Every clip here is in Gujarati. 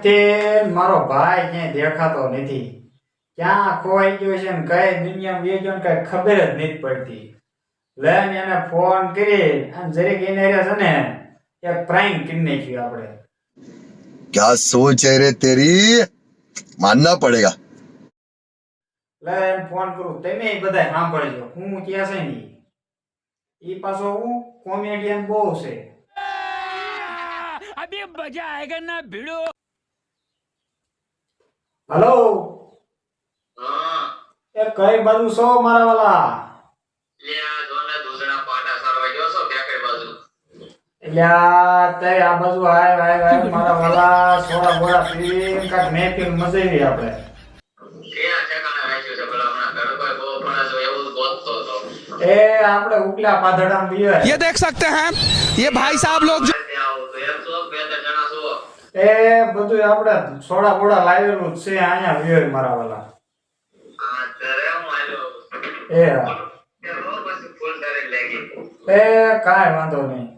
વખતે મારો ભાઈ ક્યાંય દેખાતો નથી. ક્યાં ખોવાઈ ગયો છે ને કઈ દુનિયામાં બે ગયો કઈ ખબર જ નથી પડતી. લઈને એને ફોન કરી અને જરીક એને છે ને એક પ્રાઇમ કરી નાખ્યું આપણે. ક્યાં સોચ રે તેરી? માનના પડેગા. લે ફોન કરું. તમે બધા સાંભળજો. હું ક્યાં છે ને? એ પાછો હું કોમેડિયન બહુ છે. અભી મજા આયેગા ના ભીડો. હલો હા એ કઈ બાજુ છો મારા વાલા લે આ જોને દૂધણા પાટા સારવા ગયો છો ટેકરી બાજુ એટલે આ તે આ બાજુ આય આય આય મારા વાલા સોડા બોડા પીને કાક મહેફિલ મજાવી આપણે ક્યાં ઠેકાણે રાખ્યું છે પેલા હમણાં ઘર કોઈ બહુ ભણે છે એવું જ ગોતતો હતો એ આપણે ઉપલા પાધડામાં બઈએ ये देख सकते हैं ये भाई સાહેબ लोग એ બધું આપણે સોડા બોડા લાવેલું જ છે અહીંયા બઈએ મારા વાલા. એ. એ કાંઈ વાંધો નહીં.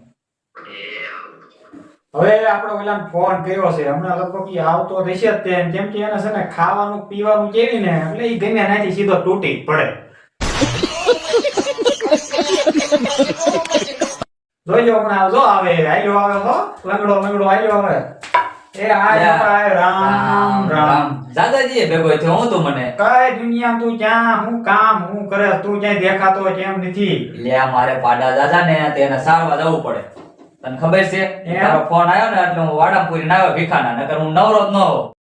એ હવે આપણે ઓલા ફોન કર્યો છે હમણાં લગભગ એ આવતો રહેશે જ તે કેમ કે એને છે ને ખાવાનું પીવાનું કેવી ને એટલે ઈ ગમે નથી સીધો તૂટી પડે. જોઈ લો હમણાં જો આવે આયલો આવે હો. લંગડો લંગડો આયલો આવે. એ આય આય રામ રામ દાદાજી ભેગો થયો હું તું મને. કઈ દુનિયા તું ક્યાં હું કામ હું કરે તું ક્યાંય દેખાતો કેમ નથી? લે મારે પાડા દાદા ને તેને સારવા જવું પડે. તને ખબર છે? તારો ફોન આવ્યો ને એટલે હું વાડામ પૂરીને આવ્યો ભીખાના નકર હું નવરો જ ન હોઉં.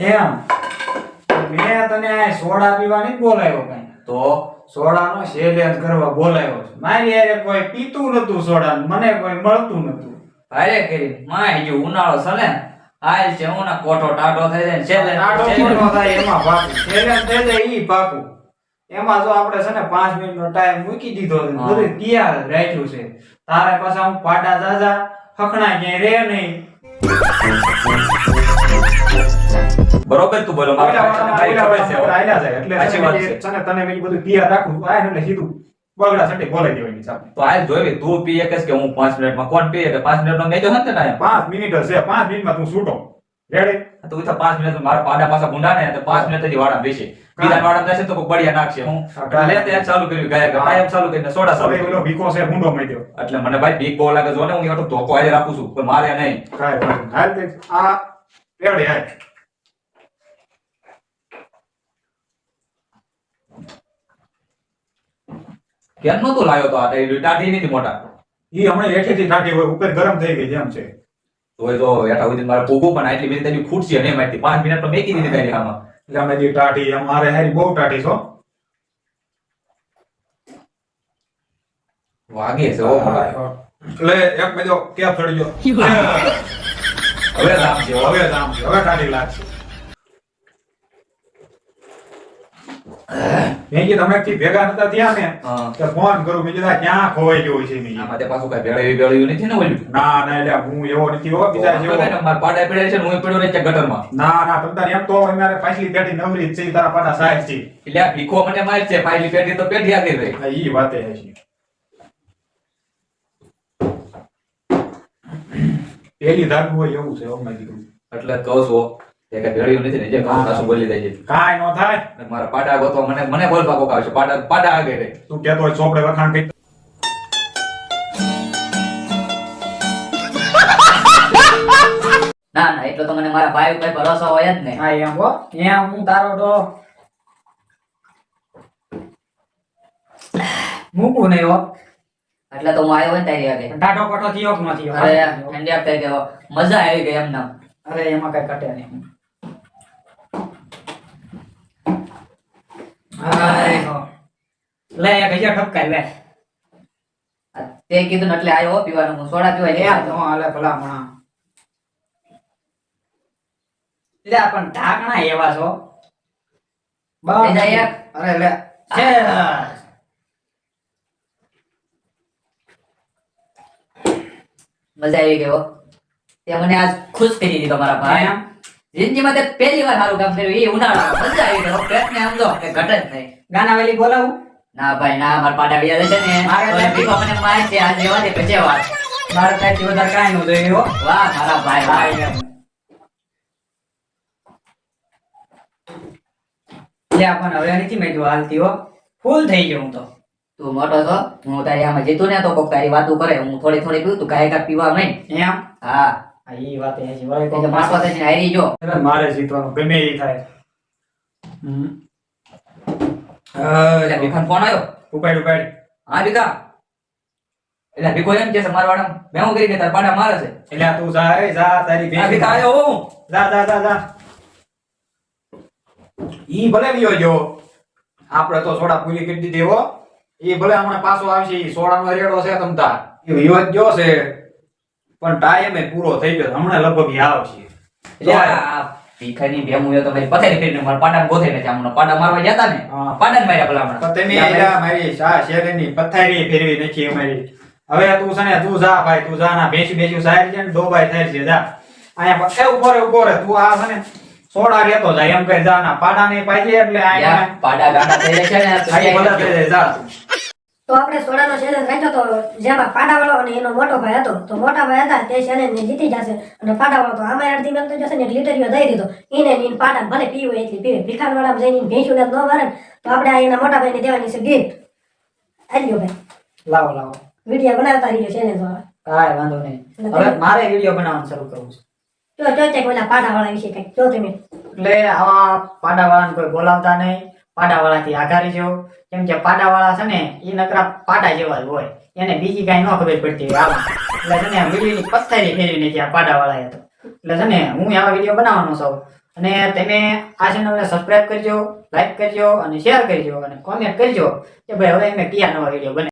એમ. મેં તને સોડા પીવાની બોલાયો કઈ. તો? સોડાનો સેલેન્સ કરવા બોલાયો છે. મારી યારે કોઈ પીતું નતું સોડા મને કોઈ મળતું નતું. ભારે કરી માય જો ઉનાળો છે ને આય છે ઉના કોઠો ટાટો થઈ જાય ને ટાટો થાય એમાં પાકું. સેલેન્સ થઈ જાય ઈ પાકું. એમાં જો આપણે છે ને પાંચ મિનિટ નો ટાઈમ મૂકી દીધો છે. બધું તૈયાર રાખ્યું છે. તારે પાછા હું પાડા જાજા હખણા ક્યાંય રે નહીં. બરોબર તું બોલો મારા ખબર છે. એટલે સાચી વાત છે. તને તને મેં બધું તૈયાર રાખું. આય એટલે સીધું બગડા સટી બોલાઈ દેવાની સામે. તો આજ જોઈ તું પીએ કે કે હું પાંચ મિનિટમાં કોણ પીએ કે પાંચ મિનિટનો મેજો હે ને 5 મિનિટ છે પાંચ મિનિટમાં તું છૂટો. રેડી તો તો 5 મિનિટ મારા પાડા પાછા ગુંડા ને તો પાંચ મિનિટ જ વાડા બેસે. બીજા વાડા બેસે તો કોઈ બળિયા નાખશે. હું. લે તે ચાલુ કર્યું ગયા ગયા કાયમ ચાલુ કરીને સોડા ચાલુ ઓલો ભીખો છે ગુંડો મેજો એટલે મને ભાઈ ભીખ બહુ લાગે જો ને હું એટલો ધોકો આજે રાખું છું પણ મારે નહીં. કાય હાલ આ રેડી હાલ. કેમ નતો લાવ્યો તો આ ટાઢી નથી મોટા. ઈ હમણાં હેઠેથી ટાઢી હોય ઉપર ગરમ થઈ ગઈ જેમ છે. તોય તો એટા સુધી મારે પોગો પણ આટલી મિનિટ તેની ખૂટશે નહીં મારતી પાંચ મિનિટ તો મેકી દીધી તારી આમાં. એટલે અમે જે ટાઢી અમારે હારી બહુ ટાઢી છો. વાગે છે ઓ મોટા. એટલે એક મેજો કેપ ચડી ગયો હવે રામ છે હવે છે હવે ટાઢી લાગશે. મેં કીધું અમે એકથી ભેગા નતા થયા ને તો ફોન કરું મેં કીધું ક્યાં ખોવાઈ ગયો છે મેં આમાં તે પાછું કઈ ભેળાવી ભેળવ્યું નથી ને ઓલું? ના ના એટલે હું એવો નથી હો બીજા જેવો. માર પાડા પડ્યા છે હું પડ્યો રહે છે ગટરમાં. ના ના તમ તાર એમ તો અમારે પાછલી પેઢી નવરી છે તારા પાડા સાહેબ છે. એટલે આ ભીખો મને માર છે પાછલી પેઢી તો પેઢી આગળ રહી. ઈ વાતે છે. પેલી ધારનું હોય એવું છે એવું મેં કીધું. એટલે કહું છું એ કઈ ભેળવ્યું નથી ને જે કહું સાસુ બોલી જાય છે? કાંઈ નો થાય. મારા પાડા ગોતવા મને મને બોલ પાકો આવશે. પાડા પાડા આગળ રહે. તું કહેતો હોય ચોપડે વખાણ કરી. ના ના એટલો તો મને મારા ભાઈ ઉપર ભરોસો હોય જ ને. હા એમ હો. એમ હું તારો તો મૂકું નહીં હો એટલે તો હું આવ્યો હોય ને તારી આગળ. ટાટો પટો થયો કે નથી અરે ઠંડી આપતા ગયો. મજા આવી ગઈ એમને અરે એમાં કઈ કટે નહીં હાય હો. લે એક હજાર ઠપકાય લે. તે કીધું ને એટલે આવ્યો પીવાનું હું. સોડા પીવા લે આ. તો હાલે ભલામણા. લે આ પણ ઢાકણા એવા છો. બસ. એક. અરે લે. છે મજા આવી ગયો તે મને આજ ખુશ કરી દીધો મારા ભાઈ? જિંદગીમાં તે પહેલી વાર સારું કામ કર્યું એ ઉનાળો મજા આવી ગયો પ્રયત્ન સમજો કે ઘટે જ નહીં. ગાના વાલી બોલાવું? ના ભાઈ ના મારા પાડા વ્યાજ છે ને. મારે ભીખો મને માર છે આ જેવા પછી વાત મારે થી વધારે કાઈ નું જોઈએ હો. વાહ મારા ભાઈ ભાઈ લે પણ હવે નથી મેં જો હાલતી હો. ફૂલ થઈ ગયો હું તો. તું મોટો છો? હું તારી આમાં જીતું ને તો કોક તારી વાતો કરે. હું થોડી થોડી પીવું તું કાંઈ કાંઈ પીવા નહીં એમ? હા. એ વાત એ છે કોક મારા પાસે હારી જો. મારે જીતવાનું ગમે એ થાય. હમ. એટલે ભીખાનો ફોન આવ્યો ઉપાડ ઉપાડ. હા ભીખા. એટલે ભીખો એમ કે છે મેં હું કરી કે તારા પાડા મારે છે? એટલે તું જા એ જા તારી હા ભીખા આવ્યો હું. જા જા જા જા. ઈ ભલે વિયો જો. આપણે તો સોડા પૂરી કરી દીધી હો. એ ભલે હમણાં પાછો આવશે સોડા સોડાનો રેડો છે તમતા એ વિયો જો છે. પણ ટાઈમ એ પૂરો થઈ ગયો હમણાં લગભગ આવશે. ભીખાની બે મુયો તો મારી પથારી ફેરીને મારા પાડા ગોથે નથી હમણાં પાડા મારવા જતા ને પાડા માર્યા પેલા તો તમે એલા મારી શા શેરની પથારી ફેરવી નથી અમારી. હવે તું છે ને તું જા ભાઈ તું જા ના બેસી બેસી સાહેબ છે ને ડોબાઈ થાય છે જા. આયા એ ઉપર રે તું આ છે ને સોડા લેતો જાય એમ કહી જા. ના પાડા નહીં પાઈ એટલે યા, પાડા ગાડા થઈ છે ને તો બધા થઈ જાય જા. તો આપણે સોડાનો ચેલેન્જ રાખ્યો તો જેમાં પાડાવાળો અને એનો મોટો ભાઈ હતો. તો મોટા ભાઈ હતા તે ચેલેન્જ ને જીતી જશે. અને પાડાવાળો તો આમાં અડધી મેલ જશે ને લીટરીઓ દઈ દીધો. એને નીન પાડા ભલે પીવું એટલી પીવે. ભીખાન વાળા જઈને ભેંસું ને ન મારે તો આપણે આ એના મોટા ભાઈને દેવાની છે ગિફ્ટ આલ્યો ભાઈ. લાવો લાવો. વીડિયો બનાવતા રહીયો ચેલેન્જ વાળા કાંઈ વાંધો નહીં. હવે મારે વીડિયો બનાવવાનું શરૂ કરવું છે. જો જો તે ઓલા પાડાવાળા વિશે કંઈક. જો તમે. એટલે આવા પાડાવાળાને કોઈ બોલાવતા નહીં. પાડાવાળાથી આઘારી જો કેમ કે પાડાવાળા છે ને, એ નકરા પાડા જેવા હોય. એને બીજી કાંઈ ન ખબર પડતી હોય આમાં. એટલે છે ને વિડીયોની પથ્થરી ફેરવી નાખી આ પાડાવાળાએ તો એટલે છે ને, હું આવા વીડિયો બનાવવાનો છું. અને તમે આ ચેનલને સબસ્ક્રાઇબ કરજો લાઈક કરજો અને શેર કરજો અને કોમેન્ટ કરજો કે ભાઈ હવે અમે કયા નવા વીડિયો બને